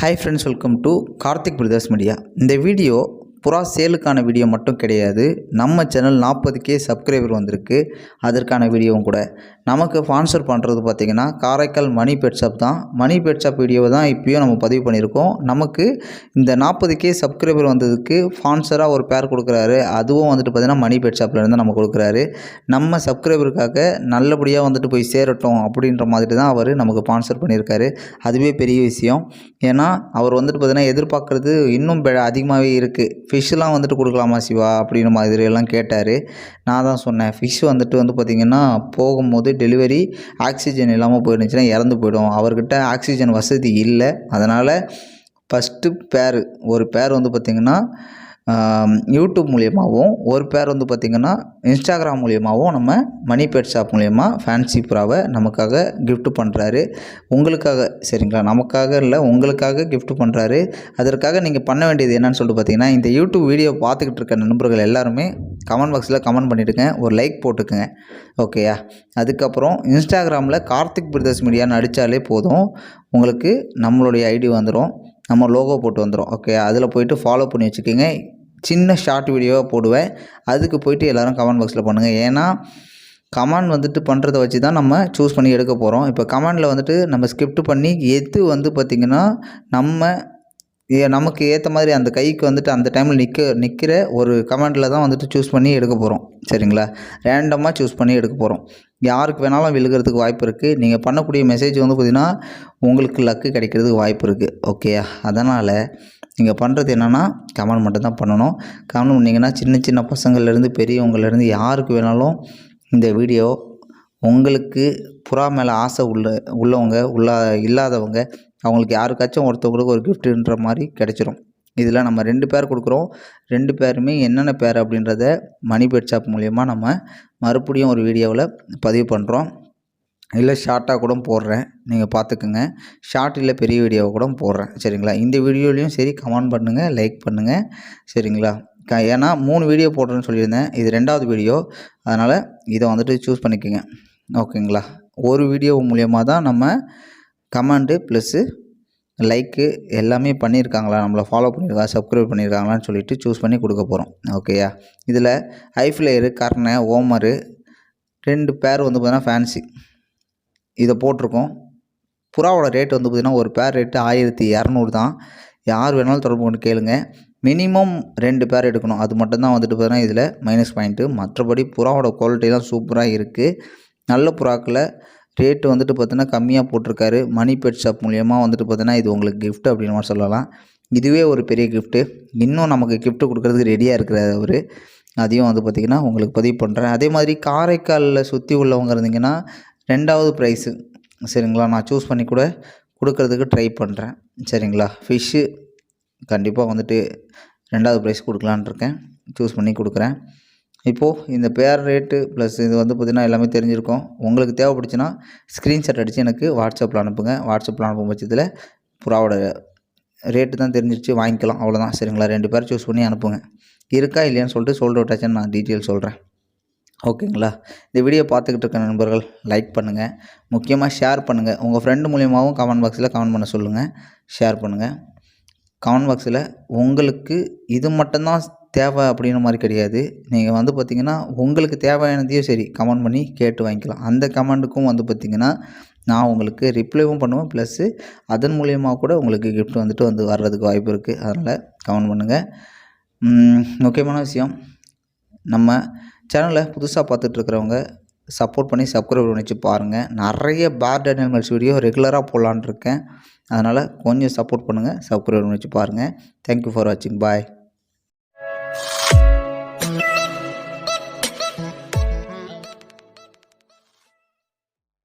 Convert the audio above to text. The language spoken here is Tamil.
Hi friends welcome to Karthik brothers media இந்த வீடியோ புறா சேலுக்கான வீடியோ மட்டும் கிடையாது. நம்ம சேனல் நாற்பது கே சப்ஸ்கிரைபர் வந்திருக்கு. அதற்கான வீடியோவும் கூட. நமக்கு ஸ்பான்சர் பண்ணுறது பார்த்திங்கன்னா காரைக்கால் மணி பெட் ஷாப் தான். மணி பெட் ஷாப் வீடியோவை தான் இப்போயும் நம்ம பதிவு பண்ணியிருக்கோம். நமக்கு இந்த நாற்பது கே சப்ஸ்கிரைபர் வந்ததுக்கு ஸ்பான்சராக ஒரு பேர் கொடுக்குறாரு. அதுவும் வந்துட்டு பார்த்திங்கன்னா மணி பெட் ஷாப்லேருந்து நம்ம கொடுக்குறாரு. நம்ம சப்ஸ்கிரைபருக்காக நல்லபடியாக வந்துட்டு போய் சேரட்டும் அப்படின்ற மாதிரி தான் அவர் நமக்கு ஸ்பான்சர் பண்ணியிருக்காரு. அதுவே பெரிய விஷயம். ஏன்னா அவர் வந்துட்டு பார்த்திங்கன்னா எதிர்பார்க்குறது இன்னும் பெ அதிகமாகவே இருக்குது ஃபிஷ்ஷெலாம் வந்துட்டு கொடுக்கலாமா சிவா? அப்படின்ற மாதிரி எல்லாம் கேட்டார். நான் தான் சொன்னேன் ஃபிஷ் வந்துட்டு வந்து பார்த்திங்கன்னா போகும்போது டெலிவரி ஆக்சிஜன் இல்லாமல் போயிருந்துச்சுன்னா இறந்து போயிடும். அவர்கிட்ட ஆக்சிஜன் வசதி இல்லை. அதனால் ஃபஸ்ட்டு பேர் ஒரு பேர் வந்து பார்த்திங்கன்னா யூடியூப் மூலியமாகவும் ஒரு பேர் வந்து பார்த்திங்கன்னா இன்ஸ்டாகிராம் மூலியமாகவும் நம்ம மணி பேட் ஷாப் மூலியமா ஃபேன்சி புறாவை நமக்காக கிஃப்ட் பண்ணுறாரு உங்களுக்காக சரிங்களா? நமக்காக இல்லை உங்களுக்காக கிஃப்ட் பண்ணுறாரு அதற்காக நீங்கள் பண்ண வேண்டியது என்னன்னு சொல்லிட்டு பார்த்தீங்கன்னா இந்த யூடியூப் வீடியோ பார்த்துக்கிட்டு இருக்க நண்பர்கள் எல்லாருமே கமெண்ட் பாக்ஸில் கமெண்ட் பண்ணிவிடுங்க ஒரு லைக் போட்டுக்குங்க. ஓகேயா அதுக்கப்புறம் இன்ஸ்டாகிராமில் கார்த்திக் பிரதர்ஸ் மீடியான்னு அடித்தாலே போதும். உங்களுக்கு நம்மளுடைய ஐடி வந்துடும் நம்ம லோகோ போட்டு வந்துடும் ஓகே அதில் போயிட்டு ஃபாலோ பண்ணி வச்சுக்கோங்க. சின்ன ஷார்ட் வீடியோவாக போடுவேன். அதுக்கு போயிட்டு எல்லோரும் கமெண்ட் பாக்ஸில் பண்ணுங்கள் ஏன்னா கமெண்ட் வந்துட்டு பண்ணுறத வச்சு தான் நம்ம சூஸ் பண்ணி எடுக்க போகிறோம் இப்போ கமெண்டில் வந்துட்டு நம்ம ஸ்கிரிப்ட் பண்ணி எது வந்து பார்த்திங்கன்னா நம்ம ஏ நமக்கு ஏற்ற மாதிரி அந்த கைக்கு வந்துட்டு அந்த டைமில் நிற்க நிற்கிற ஒரு கமெண்டில் தான் வந்துட்டு சூஸ் பண்ணி எடுக்க போகிறோம் சரிங்களா? ரேண்டமாக சூஸ் பண்ணி எடுக்க போகிறோம் யாருக்கு வேணாலும் விழுகிறதுக்கு வாய்ப்பு இருக்குது நீங்கள் பண்ணக்கூடிய மெசேஜ் வந்து பார்த்திங்கன்னா உங்களுக்கு லக்கு கிடைக்கிறதுக்கு வாய்ப்பு இருக்குது ஓகேயா அதனால் நீங்கள் பண்ணுறது என்னென்னா கமெண்ட் மட்டும் தான் பண்ணணும். கமெண்ட் பண்ணிங்கன்னா சின்ன சின்ன பசங்கள்லேருந்து பெரியவங்கள்லேருந்து யாருக்கு வேணாலும் இந்த வீடியோ உங்களுக்கு புறா மேலே ஆசை உள்ள உள்ளவங்க உள்ள இல்லாதவங்க அவங்களுக்கு யாருக்காச்சும் ஒருத்தவங்களுக்கு ஒரு கிஃப்ட்டுன்ற மாதிரி கிடைச்சிரும். இதில் நம்ம ரெண்டு பேர் கொடுக்குறோம். ரெண்டு பேருமே என்னென்ன பேர் அப்படின்றத மணி பெட் ஷாப் மூலயமா நம்ம மறுபடியும் ஒரு வீடியோவில் பதிவு பண்ணுறோம் இல்லை ஷார்ட்டாக கூட போடுறேன். நீங்கள் பார்த்துக்குங்க. ஷார்ட் இல்லை பெரிய வீடியோவை கூட போடுறேன். சரிங்களா? இந்த வீடியோலையும் சரி கமெண்ட் பண்ணுங்கள் லைக் பண்ணுங்கள் சரிங்களா? க ஏன்னா மூணு வீடியோ போடுறேன்னு சொல்லியிருந்தேன். இது ரெண்டாவது வீடியோ. அதனால் இதை வந்துட்டு சூஸ் பண்ணிக்கோங்க. ஓகேங்களா? ஒரு வீடியோ மூலியமாக தான் நம்ம கமெண்ட்டு ப்ளஸ்ஸு லைக்கு எல்லாமே பண்ணியிருக்காங்களா? நம்மளை ஃபாலோ பண்ணியிருக்கா? சப்ஸ்கிரைப் பண்ணியிருக்காங்களான்னு சொல்லிட்டு சூஸ் பண்ணி கொடுக்க போகிறோம் ஓகேயா? இதில் ஐஃப்ளேயரு கர்ணை ஓமரு ரெண்டு பேர் வந்து பார்த்தீங்கன்னா ஃபேன்சி இதை போட்டிருக்கோம். புறாவோட ரேட் வந்து பார்த்திங்கன்னா ஒரு பேர் ரேட்டு ஆயிரத்தி இரநூறு தான். யார் வேணாலும் தொடர்பு கொண்டு கேளுங்க. மினிமம் ரெண்டு பேர் எடுக்கணும். அது மட்டும்தான் வந்துட்டு பார்த்தீங்கன்னா இதில் மைனஸ் பாயிண்ட்டு மற்றபடி புறாவோட குவாலிட்டிலாம் சூப்பராக இருக்குது நல்ல புறாக்களை ரேட்டு வந்துட்டு பார்த்தீங்கன்னா கம்மியாக போட்டிருக்காரு. மணி பெட் ஷாப் மூலியமாக வந்துட்டு பார்த்தீங்கன்னா இது உங்களுக்கு கிஃப்ட் அப்படின்னு மாதிரி சொல்லலாம். இதுவே ஒரு பெரிய கிஃப்ட்டு இன்னும் நமக்கு கிஃப்ட் கொடுக்குறதுக்கு ரெடியாக இருக்கிறார் அவர். அதையும் வந்து பார்த்திங்கன்னா உங்களுக்கு பதிவு பண்ணுறேன் அதே மாதிரி காரைக்காலில் சுற்றி உள்ளவங்க இருந்தீங்கன்னா ரெண்டாவது ப்ரைஸு சரிங்களா? நான் சூஸ் பண்ணி கூட கொடுக்கறதுக்கு ட்ரை பண்ணுறேன் சரிங்களா? ஃபிஷ்ஷு கண்டிப்பாக வந்துட்டு ரெண்டாவது ப்ரைஸ் கொடுக்கலான்னு இருக்கேன். சூஸ் பண்ணி கொடுக்குறேன். இப்போது இந்த பேர் ரேட்டு ப்ளஸ் இது வந்து பார்த்திங்கன்னா எல்லாமே தெரிஞ்சிருக்கும். உங்களுக்கு தேவைப்படுச்சுன்னா ஸ்க்ரீன்ஷாட் அடித்து எனக்கு வாட்ஸ்அப்பில் அனுப்புங்க. வாட்ஸ்அப்பில் அனுப்பும் பட்சத்தில் புறாவோட ரேட்டு தான் தெரிஞ்சிருச்சு. வாங்கிக்கலாம். அவ்வளோதான் சரிங்களா? ரெண்டு பேர் சூஸ் பண்ணி அனுப்புங்க. இருக்கா இல்லையான்னு சொல்லிட்டு சோல்ட் அவுட் நான் டீட்டெயில் சொல்கிறேன் ஓகேங்களா? இந்த வீடியோ பார்த்துக்கிட்டு இருக்க நண்பர்கள் லைக் பண்ணுங்கள் முக்கியமாக ஷேர் பண்ணுங்கள் உங்கள் ஃப்ரெண்டு மூலியமாகவும் கமெண்ட் பாக்ஸில் கமெண்ட் பண்ண சொல்லுங்கள் ஷேர் பண்ணுங்கள் கமெண்ட் பாக்ஸில் உங்களுக்கு இது மட்டும்தான் தேவை அப்படின்ற மாதிரி கிடையாது. நீங்கள் வந்து பார்த்திங்கன்னா உங்களுக்கு தேவையானதையும் சரி கமெண்ட் பண்ணி கேட்டு வாங்கிக்கலாம். அந்த கமெண்ட்டுக்கும் வந்து பார்த்திங்கன்னா நான் உங்களுக்கு ரிப்ளைவும் பண்ணுவேன். ப்ளஸ்ஸு அதன் மூலியமாக கூட உங்களுக்கு கிஃப்ட் வந்துட்டு வந்து வர்றதுக்கு வாய்ப்பு இருக்குது அதனால் கமெண்ட் பண்ணுங்கள் முக்கியமான விஷயம் நம்ம சேனலை புதுசாக பார்த்துட்ருக்கிறவங்க சப்போர்ட் பண்ணி சப்ஸ்கிரைப் பண்ணி வச்சு பாருங்கள் நிறைய பேர்ட் அனிமல்ஸ் வீடியோ ரெகுலராக போடலான்ருக்கேன் அதனால் கொஞ்சம் சப்போர்ட் பண்ணுங்கள் சப்ஸ்கிரைப் பண்ணி வச்சு பாருங்கள் தேங்க்யூ ஃபார் வாட்சிங் பாய்